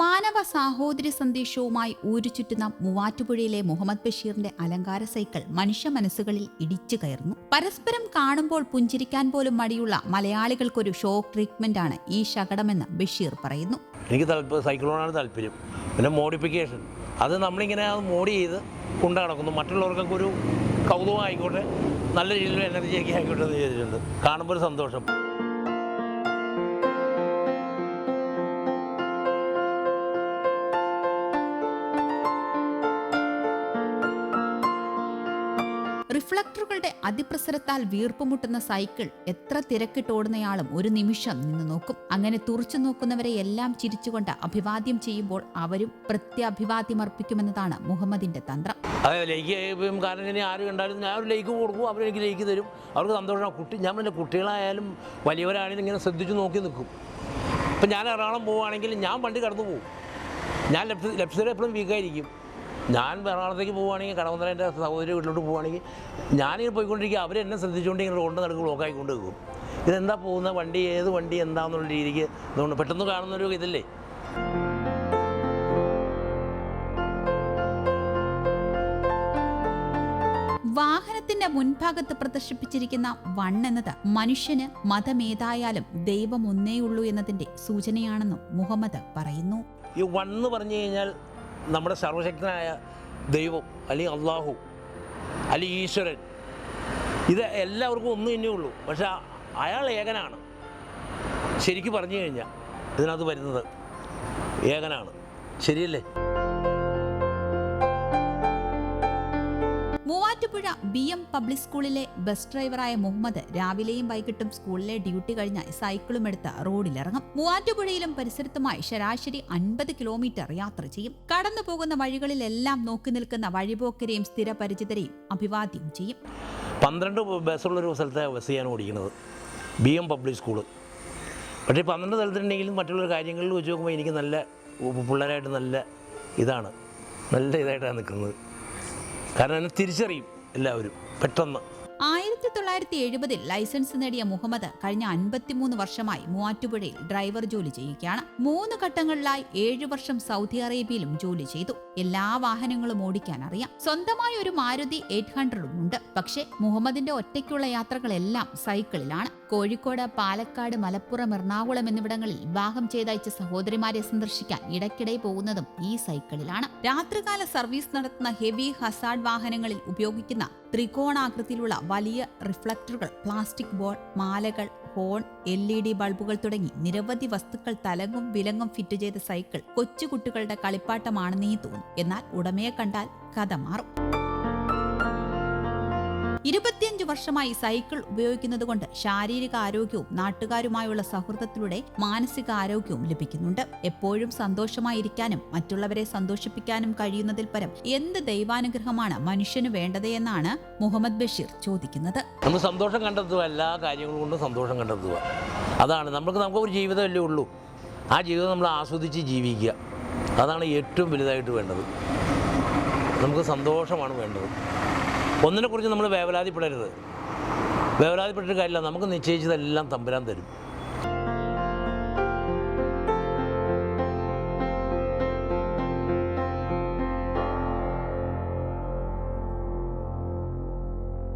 മാനവ സാഹോദര്യ സന്ദേശവുമായി ഊരുചുറ്റുന്ന മൂവാറ്റുപുഴയിലെ മുഹമ്മദ് ബഷീറിന്റെ അലങ്കാര സൈക്കിൾ മനുഷ്യ മനസ്സുകളിൽ ഇടിച്ചു കയറുന്നു. പരസ്പരം കാണുമ്പോൾ പുഞ്ചിരിക്കാൻ പോലും മടിയുള്ള മലയാളികൾക്കൊരു ഷോക്ക് ട്രീറ്റ്മെന്റ് ആണ് ഈ ശകടമെന്ന് ബഷീർ പറയുന്നു. എനിക്ക് സൈക്കിളോടാണ് താല്പര്യം. പിന്നെ മോഡിഫിക്കേഷൻ അത് നമ്മളിങ്ങനെ മോഡി ചെയ്ത് കൊണ്ടു നടക്കുന്നു മറ്റുള്ളവർക്കൊക്കെ ഒരു കൗതുകം ആയിക്കോട്ടെ. നല്ല രീതിയിലുള്ള എനർജിയൊക്കെ ആയിക്കോട്ടെ എന്ന് വിചാരിച്ചിട്ടുണ്ട്. കാണുമ്പോൾ ഒരു സന്തോഷം. റിഫ്ലക്ടറുകളുടെ അതിപ്രസരത്താൽ വീർപ്പുമുട്ടുന്ന സൈക്കിൾ എത്ര തിരക്കിട്ടോടുന്നയാളും ഒരു നിമിഷം നിന്ന് നോക്കും. അങ്ങനെ തുറച്ചു നോക്കുന്നവരെ എല്ലാം ചിരിച്ചുകൊണ്ട് അഭിവാദ്യം ചെയ്യുമ്പോൾ അവരും പ്രത്യഭിവാദ്യമർപ്പിക്കുമെന്നതാണ് മുഹമ്മദിന്റെ തന്ത്രം. ലൈക്ക് കാരണം ഞാൻ ഒരു ലൈക്ക് കൊടുക്കും ലൈക്ക് തരും. കുട്ടികളായാലും വലിയവരാണെങ്കിലും ഇങ്ങനെ ശ്രദ്ധിച്ച് നോക്കി നിൽക്കും. ഇപ്പം ഞാൻ എറണാകുളം പോവുകയാണെങ്കിൽ ഞാൻ വണ്ടി കടന്നു പോകും. ഞാൻ ലെഫ്റ്റ് ലെഫ്റ്റ് സൈഡ് എപ്പോഴും വീക്കായിരിക്കും. ഞാൻ എറണാകുളത്തേക്ക് പോവുകയാണെങ്കിൽ കടവന്തര എന്റെ സഹോദരി വീട്ടിലോട്ട് പോവുകയാണെങ്കിൽ ഞാനിങ്ങനെ പോയിക്കൊണ്ടിരിക്കുക. അവരെന്നെ ശ്രദ്ധിച്ചുകൊണ്ട് ഇങ്ങനെ കൊണ്ട് നടക്ക് ബ്ലോക്കായി വെക്കും ഇതെന്താ പോകുന്ന വണ്ടി ഏത് വണ്ടി എന്താണെന്നുള്ള രീതിക്ക് അതുകൊണ്ട് പെട്ടെന്ന് കാണുന്നൊരു ഇതല്ലേ? വാഹനത്തിന്റെ മുൻഭാഗത്ത് പ്രദർശിപ്പിച്ചിരിക്കുന്ന വൺ എന്നത് മനുഷ്യന് മതമേതായാലും ദൈവം ഒന്നേയുള്ളൂ എന്നതിന്റെ സൂചനയാണെന്നും മുഹമ്മദ് പറയുന്നു. ഈ വണ്ണ് പറഞ്ഞു കഴിഞ്ഞാൽ നമ്മുടെ സർവശക്തനായ ദൈവം അല്ലെങ്കിൽ അള്ളാഹു അല്ലെങ്കിൽ ഈശ്വരൻ ഇത് എല്ലാവർക്കും ഒന്നും തന്നെ ഉള്ളൂ. പക്ഷെ അയാൾ ഏകനാണ്. ശരിക്കും പറഞ്ഞു കഴിഞ്ഞാൽ ഇതിനകത്ത് വരുന്നത് ഏകനാണ്. ശരിയല്ലേ? മൂവാറ്റുപുഴ ബി എം പബ്ലിക് സ്കൂളിലെ ബസ് ഡ്രൈവറായ മുഹമ്മദ് രാവിലെയും വൈകിട്ടും സ്കൂളിലെ ഡ്യൂട്ടി കഴിഞ്ഞ സൈക്കിളും എടുത്ത് റോഡിലിറങ്ങും. മൂവാറ്റുപുഴയിലും പരിസരത്തുമായി ശരാശരി അൻപത് കിലോമീറ്റർ യാത്ര ചെയ്യും. കടന്നു പോകുന്ന വഴികളിലെല്ലാം നോക്കി നിൽക്കുന്ന വഴിപോക്കരെയും സ്ഥിരപരിചിതരെയും അഭിവാദ്യം ചെയ്യും. പന്ത്രണ്ട് ബസ്സുള്ളൊരു സ്ഥലത്തെ ചെയ്യാൻ ഓടിക്കുന്നത്. B M public school. പക്ഷേ പന്ത്രണ്ട് സ്ഥലത്തുണ്ടെങ്കിലും മറ്റുള്ള കാര്യങ്ങളിൽ വെച്ച് നോക്കുമ്പോൾ എനിക്ക് നല്ല പിള്ളേരായിട്ട് നല്ല ഇതാണ്. നല്ല ഇതായിട്ടാണ് നിൽക്കുന്നത്. കാരണം എന്നെ തിരിച്ചറിയും എല്ലാവരും. പെട്ടെന്ന്. തൊള്ളായിരത്തി എഴുപതിൽ ലൈസൻസ് നേടിയ മുഹമ്മദ് കഴിഞ്ഞ അൻപത്തിമൂന്ന് വർഷമായി മൂവാറ്റുപുഴയിൽ ഡ്രൈവർ ജോലി ചെയ്യുകയാണ്. മൂന്ന് ഘട്ടങ്ങളിലായി ഏഴു വർഷം സൗദി അറേബ്യയിലും ജോലി ചെയ്തു. എല്ലാ വാഹനങ്ങളും ഓടിക്കാൻ അറിയാം. സ്വന്തമായ ഒരു മാരുതി എയ്റ്റ് ഹൺഡ്രഡും ഉണ്ട്. പക്ഷേ മുഹമ്മദിന്റെ ഒറ്റയ്ക്കുള്ള യാത്രകളെല്ലാം സൈക്കിളിലാണ്. കോഴിക്കോട് പാലക്കാട് മലപ്പുറം എറണാകുളം എന്നിവിടങ്ങളിൽ വിവാഹം ചെയ്തയച്ച സഹോദരിമാരെ സന്ദർശിക്കാൻ ഇടയ്ക്കിടെ പോകുന്നതും ഈ സൈക്കിളിലാണ്. രാത്രികാല സർവീസ് നടത്തുന്ന ഹെവി ഹസാഡ് വാഹനങ്ങളിൽ ഉപയോഗിക്കുന്ന ത്രികോണാകൃതിയിലുള്ള വലിയ റിഫ്ലക്ടറുകൾ പ്ലാസ്റ്റിക് ബോൾ മാലകൾ ഹോൺ എൽ ഇ ഡി ബൾബുകൾ തുടങ്ങി നിരവധി വസ്തുക്കൾ തലങ്ങും വിലങ്ങും ഫിറ്റ് ചെയ്ത സൈക്കിൾ കൊച്ചുകുട്ടികളുടെ കളിപ്പാട്ടമാണെന്നേ തോന്നും എന്നാൽ ഉടമയെ കണ്ടാൽ കഥ മാറും. ഇരുപത്തിയഞ്ച് വർഷമായി സൈക്കിൾ ഉപയോഗിക്കുന്നത് കൊണ്ട് ശാരീരിക ആരോഗ്യവും നാട്ടുകാരുമായുള്ള സൗഹൃദത്തിലൂടെ മാനസിക ആരോഗ്യവും ലഭിക്കുന്നുണ്ട്. എപ്പോഴും സന്തോഷമായിരിക്കാനും മറ്റുള്ളവരെ സന്തോഷിപ്പിക്കാനും കഴിയുന്നതിൽ പരം എന്ത് ദൈവാനുഗ്രഹമാണ് മനുഷ്യന് വേണ്ടത് എന്നാണ് മുഹമ്മദ് ബഷീർ ചോദിക്കുന്നത്. നമ്മൾ സന്തോഷം കണ്ടെത്തുക എല്ലാ കാര്യങ്ങളും കൊണ്ടും സന്തോഷം കണ്ടെത്തുക അതാണ് നമുക്ക് നമുക്ക് ഒരു ജീവിതമല്ലേ ഉള്ളൂ. ആ ജീവിതം നമ്മൾ ആസ്വദിച്ച് ജീവിക്കുക. അതാണ് ഏറ്റവും വലുതായിട്ട് വേണ്ടത്. നമുക്ക് സന്തോഷമാണ് വേണ്ടത്. ഒന്നിനെക്കുറിച്ച് നമ്മൾ വേവലാതിപ്പെടരുത്. വേവലാതിപ്പെട്ടിട്ട് കാര്യമില്ല. നമുക്ക് നിശ്ചയിച്ചതെല്ലാം തമ്പുരാൻ തരും.